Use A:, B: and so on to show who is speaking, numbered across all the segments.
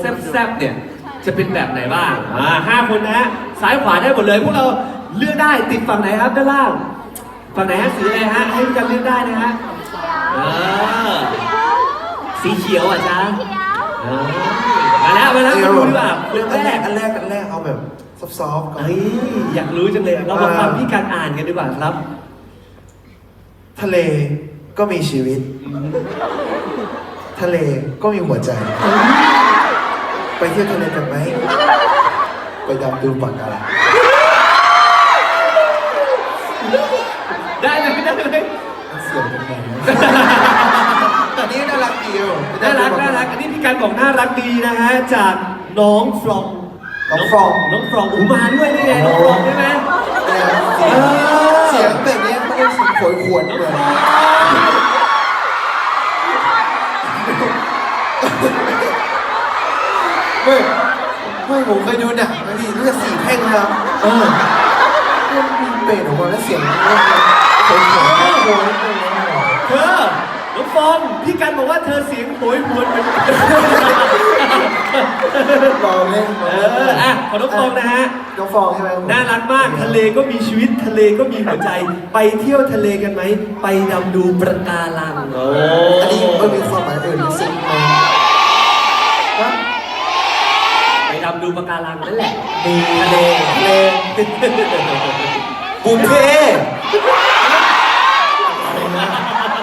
A: แซบๆเนี่ยจะเป็นแบบไหนบ้าง อ่าห้าคนนะฮะซ้ายขวาได้หมดเลยพวกเราเลือกได้ติดฝั่งไหนครับด้านล่าง ฝั่งไหนฮะสีอะไรฮะให้พี่กันเลือกได้นะฮะเออสีเขียวอะจ๊ะเออมาแล้วมาแล้วมาดูดีกว่าเรื่อง
B: อัน
A: แร
B: แร
A: ก
B: กอันแรกอันแรกเอาแบบซอฟต์ๆก่อน
A: เฮ้ยอยากรู้จังเลยเรามาฟังพี่การอ่านกันดีกว่าครับ
B: ทะเลก็มีชีวิต ทะเลก็มีหัวใจ ไปเที่ยวทะเลกันไหม ไปดำดูปะการัง
A: ได้ไหมได้ไหม
B: เสียงเป็นไงนะอันนี้น่ารักดีอะไป
A: น่า
B: ดำดู
A: รัก
B: ปะ
A: น่า
B: การั
A: รั
B: ง
A: กอันนี้พี่การบอกน่ารักดีนะฮะจากน้องฟรอง
B: น้องฟรอง
A: น้องฟรองอูมาด้วยนี่ไงน้องฟรองใช่ไหม
B: เสียงเสียงแบบนี้ไม่ได้เสียงโขยขวนเหมือ ไม่ไม่ผมเคยดูหนังนะพี่รู้จักสี่แพร่งไหมครับ
A: เออ
B: มันมีเปรตออกมาแล้วเสียงมันโขยขวนโขยขวน
A: เธอน้องฟองพี่กันบอกว่าเธอเสียงโหยหวนเหมือน
B: รอเล่น
A: เอออะขอน้องฟองนะฮะ
B: น้องฟองใช่ไหม
A: น่ารักมากทะเลก็มีชีวิตทะเลก็มีหัวใจ ไปเที่ยวทะเลกันไหม ไปดำดูประการังโอ้
B: อันนี้มันมีความหมายอื่นซึ้งไหมฮะ
A: ไป ดำดูประการังนั่นแหละ
B: มี
A: ทะเล
B: ทะเลบุฟเฟ่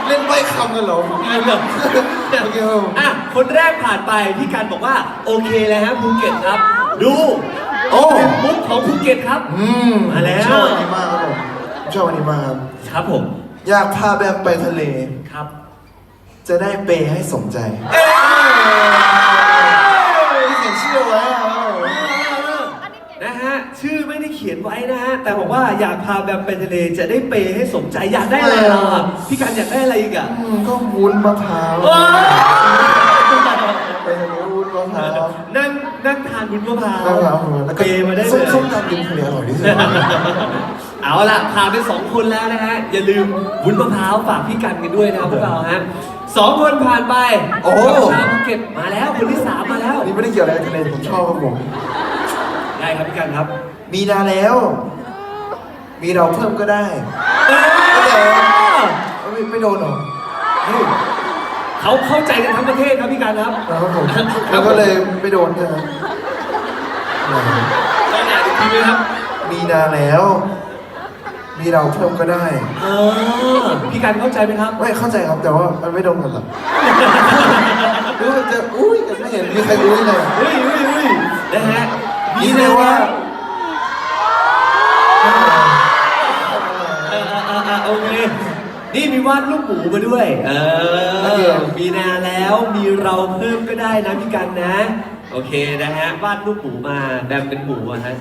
B: เล่นใบคำกันเหรอโอเคครับ
A: อะคนแรกผ่านไปพี่กันบอกว่า โอเคแล้วฮะภูเก็ตครับ ดู
B: โอ้
A: เป็นมุกของภูเก็ตครับ
B: อืม
A: มาแล้ว
B: ชอบอันนี้มากครับผมชอบอันนี้มากครับ
A: ครับผม
B: อยากพาแบบไปทะเล
A: ครับ
B: จะได้เปย์ให้สมใจ
A: เอ้ย ชื่อไม่ได้เขียนไว้นะฮะแต่บอกว่าอยากพาแบมไปทะเลจะได้เปย์ให้สมใจอยากได้อะไรเราอะพี่กันอยากได้อะไรอีกอะ
B: อืมก็วุ้นมะพร้าว
A: โอ้ย
B: ไปทะเลวุ้นมะพร้าว
A: นั่งนั่งทานบุญมะพร้าว
B: มะพร้าวแล้วก็
A: เปย์มาได้เล
B: ส้ม
A: ย
B: ส้มตำริมทะเลอร่อยที่สุด
A: เอาล่ะพาไปสองคนแล้วนะฮะ อย่าลืมบุญมะพร้าวฝากพี่กันกันด้วยนะครับพวกเราฮะสองคนผ่านไป
B: โอ้
A: ชาวภูเก็ตมาแล้วคนที่สามมาแล้ว
B: อันนี้ไม่ได้เกี่ยวอะไรกับทะเลผมชอบครับผม
A: ได้ครับพี่กันครับ
B: มีนาแล้ว มีเราเพิ่มก็ได้
A: เออ
B: ไม่ไม่โดนหรอ
A: เฮ้ยเขาเข้าใจกันทั้งประเทศครับพี่กันครับ
B: นะครับผมแล้วก็เลยไม่โดนใช่ไหม
A: ต้องอ่านอีกทีไหมครับ
B: มีนาแล้ว มีเราเพิ่มก็ได้
A: เออพี่กันเข้าใจไหมครับ
B: ไม่เข้าใจครับแต่ว่ามันไม่โดนกันหรอกรู้ว่าจะอุ้ยแต่ไม่เห็นมีใครรู้เลย
A: เฮ้ยเฮ้ยเฮ้ยนะฮะ
B: มีเลยว่า
A: เออเออเออเออโอเค นี่มีวาดรูปหมูมาด้วย เออ มีนาแล้วมีเราเพิ่มก็ได้นะพี่กันนะ โอเคนะฮะวาดรูปหมูมาแบมเป็นหมูอะฮะ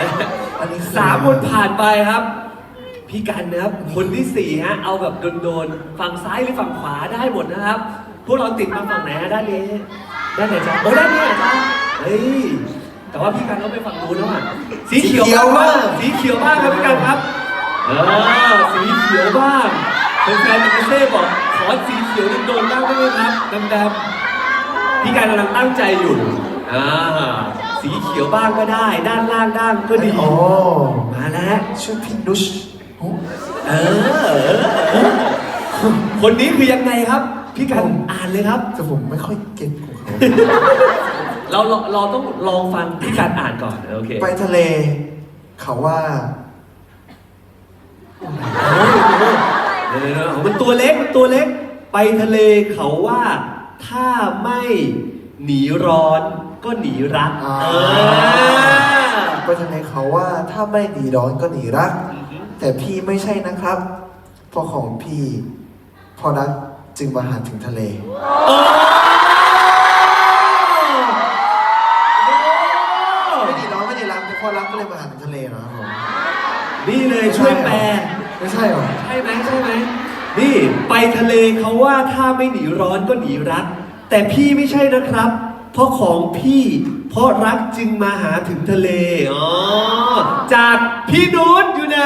A: นะฮะ
B: อันนี้
A: สามคนผ่านไปครับ พี่กันนะครับ คนที่สี่ฮะ เอาแบบโดนๆ ฝั่งซ้ายหรือฝั่งขวาได้หมดนะครับ พวกเราติดมาฝั่งไหนฮะด้านนี้ ด้านไหนจ๊ะโอ้ด้านนี้เหรอจ๊ะเฮ้ย แต่ว่าพี่กันเขาไปฝั่งนู้นแล้วอะ สีเขียวบ้างครับสีเขียวบ้างครับพี่กันครับ เออสีเขียวบ้างแฟนๆมันเซ่บอกขอสีเขียวโดนๆบ้างได้ไหมครับดำๆพี่กันกำลังตั้งใจอยู่อ่าสีเขียวบ้างก็ได้ ด้านล่างด้านก็ดี
B: โอ้
A: มาแล้ว
B: ชื่อพี่นุชโอ้
A: เออคนนี้คือยังไงครับ พี่กันอ่านเลยครับ
B: แต่ผมไม่ค่อยเก็ตของเขา
A: เราเราเราต้องลองฟังพี่การอ่านก่อนโอเค
B: ไปทะเล เขาว่า
A: เดี๋ยวๆๆมันตัวเล็กมันตัวเล็ก ไปทะเลเขาว่าถ้าไม่หนีร้อนก็หนีรัก
B: อ่า
A: เออ
B: ไปทะเลเขาว่าถ้าไม่หนีร้อนก็หนีรัก แต่พี่ไม่ใช่นะครับ เพราะของพี่พอรักจึงมาหาถึงทะเล
A: โอ้
B: ไม่หนีร้อนไม่หนีรักแต่พอรักก็เลยมาหาถึงทะเลนะครับผม
A: นี่เลยช่วยแปล
B: ไม่ใช่หรอ
A: ใช่ไหมใช่ไหมนี่ไปทะเลเขาว่าถ้าไม่หนีร้อนก็หนีรัก แต่พี่ไม่ใช่นะครับ เพราะของพี่ เพราะรักจึงมาหาถึงทะเลอ๋อจากพี่นุชอยู่ไหน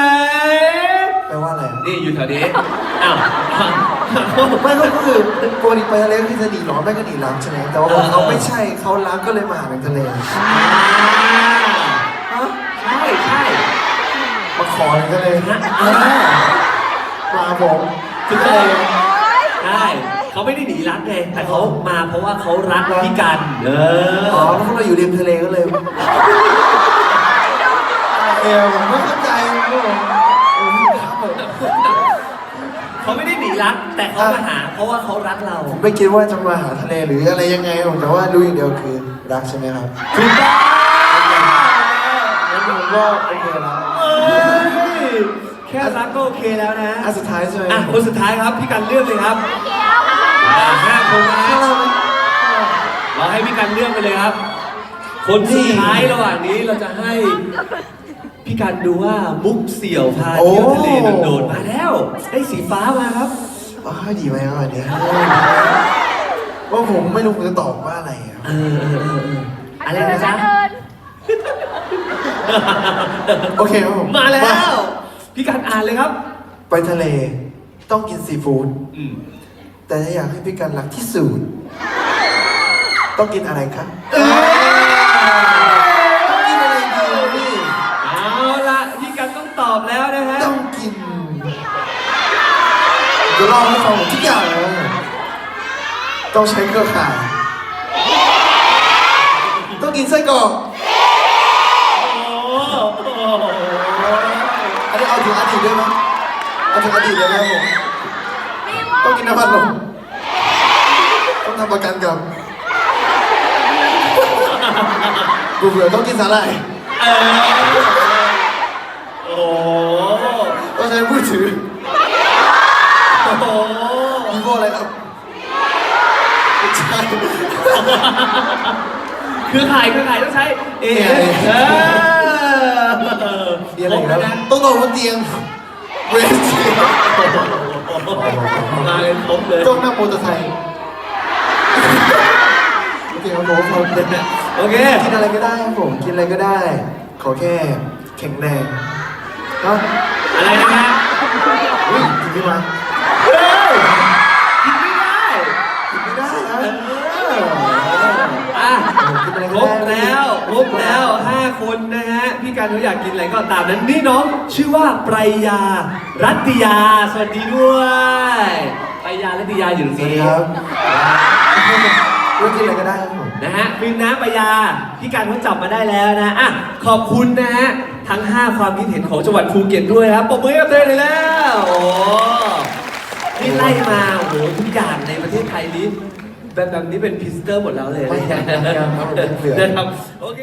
B: แปลว่าอะไรอะ
A: นี่อยู่แถวนี้อ้าว
B: ไม่ก็ก็คือปกติไปทะเลก็คือจะหนีร้อนไม่ก็หนีรักใช่ไหมแต่ว่าพอเขาไม่ใช่เขารักก็เลยมาหาในทะเลฮะ
A: ใช่ใช่
B: มาขอในทะเล
A: นะเออ
B: มาผม
A: ถูกต้องใช่เขาไม่ได้หนีรักไงแต่เขามาเพราะว่าเขารักพี่กัน เออ
B: อ๋อแล้วพวกเราอยู่ริมทะเลก็เลย เออผมไม่เข้าใจผมก็บอกเออพี่ครับผม
A: เขาไม่ได้หนีรัก แต่เขามาหา เพราะว่าเขารักเรา
B: ผมไม่คิดว่าจะมาหาทะเลหรืออะไรยังไงผมแต่ว่ารู้อย่างเดียวคือรักใช่ไหมครับ
A: ถูกต้อง
B: งั้น ผมก็โอเคแล้ว
A: เอ้ยแค่รักก็โอเคแล้วนะ
B: อันสุดท้ายใช่ไหม
A: อะคนสุดท้ายครับพี่กันเลือกเลยครับอ่าห้าคนนะเราให้พี่กันเลือกไปเลยครับ คนสุดท้ายระหว่างนี้เราจะให้พี่กันดูว่ามุกเสี่ยวพาเที่ยวทะเลโดดๆมาแล้ว ได้สีฟ้ามาครับ
B: อ๋อดีไหมครับอันเนี้ยว่าผมไม่รู้ผมจะตอบว่าอะไรอะ
A: เออเออเออเอออะไรนะจ๊ะ
B: โอเคครับผม
A: มาแล้ว พี่กันอ่านเลยครับ
B: ไปทะเลต้องกินซีฟู้ด
A: อืม
B: แต่ถ้าอยากให้พี่กันรักที่สุดต้องกินอะไรครับต้องกินอะไรดีพี่
A: เอาละพี่กันต้องตอบแล้วนะฮะ
B: ต้องกินจะเล่าให้ฟังหมดทุกอย่างเลยต้องใช้เครือข่ายต้องกินไส้กรอก
A: โอ้โห
B: อัน นี้เอาถึงอดีตด้วยไหมเอาถึงอดีตเลยไหมครับผมต้องกินน้ำมันลมต้องทำประกันกับกูเบื่อต้องกินสาหร่าย
A: เออโอ้โห
B: ต้องใช้มือถือ
A: โอ้โห
B: มีโบอะไรครับไม่ใช่
A: คือขายคือขายต้องใช้เอ
B: เอ
A: เออ
B: มีอะไรอีก
A: ค
B: แล้
A: บ
B: ว
A: แล้วนะ
B: ต้องนอนบนเตียงเวรเตียง
A: มาเป็นครบเลย
B: ต้องนั่งมอเตอร์ไซค์โอเคครับผมผม
A: โอเค
B: กินอะไรก็ได้ครับผมกินอะไรก็ได้ ขอแค่แข็งแรงเนาะ
A: อะไรนะครับ
B: อุ้ยกินไม่มา
A: เฮ้ยกินไม่ได้
B: กินไม่ได้นะ
A: เอออะครบแล้วครบแล้วห้าคนนะฮะ พี่การเขาอยากกินอะไรก็ตามนั้นนี่น้องชื่อว่าปรายยารัตติยา สวัสดีด้วยปรายยารัตติยาอยู่ตรง
B: สวัส
A: นี้
B: ดีครับเลือกกินอะไรก็ได้ครับผม
A: นะฮะฟิล์มน้ำปรายยา พี่การเขาจับมาได้แล้วนะอะขอบคุณนะฮะ ทั้ง 5 ความคิดเห็นของจังหวัดภูเก็ตด้วยนะครับปรบมือให้กับเธอเลยแล้ว โอ้ นี่ไล่มาโอ้โหทุกอย่างในประเทศไทยนี้ แบบแบบนี้เป็นพิสเตอร์หมดแล้วเลย
B: ไม่ยังยังยังครับผมยังเหลือ
A: นะครับโอเค